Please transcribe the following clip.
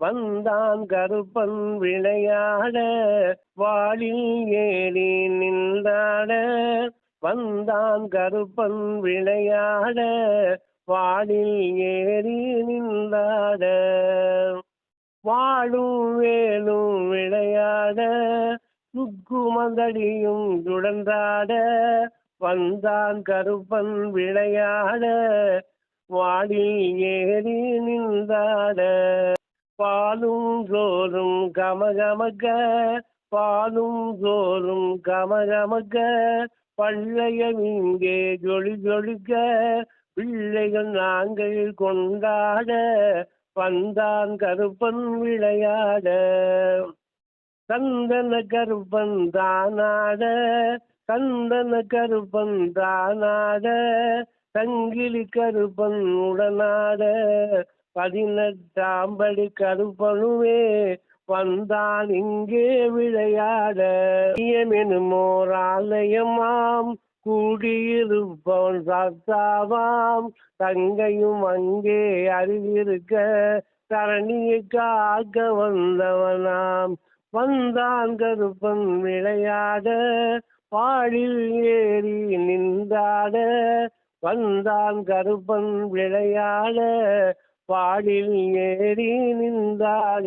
வந்தான் கருப்பன் விளையாட வாளில் ஏறி நின்றாட. வந்தான் கருப்பன் விளையாட வாளில் ஏறி நின்றாட. வாழும் வேலும் விளையாட சுக்குமந்தடியும் சுழன்றாட. வந்தான் கருப்பன் விளையாட வாடில் ஏறி நின்றாட. பாலும் சோறும் கமகமக பாலும் சோறும் கமகமக. பள்ளையம் இங்கே ஜொலி ஜொலிக்க பிள்ளைகள் நாங்கள் கொண்டாட வந்தான் கருப்பன் விளையாட. கந்தன கருப்பன் தானாட கந்தன கருப்பன் தானாட சங்கிலி கருப்பன் உடனாட. பதினெட்டாம்படி கருப்பனுவே வந்தான் இங்கே விளையாட. எனுமோர் ஆலயமாம். கூடியிருப்பவன் சத்தாவாம் தங்கையும் அங்கே அறிவிருக்க தரணியை காக்க வந்தவனாம். வந்தான் கருப்பன் விளையாட பாழில் ஏறி நின்றாட. வந்தான் கருப்பன் விளையாட பாடில் ஏறி நின்றாக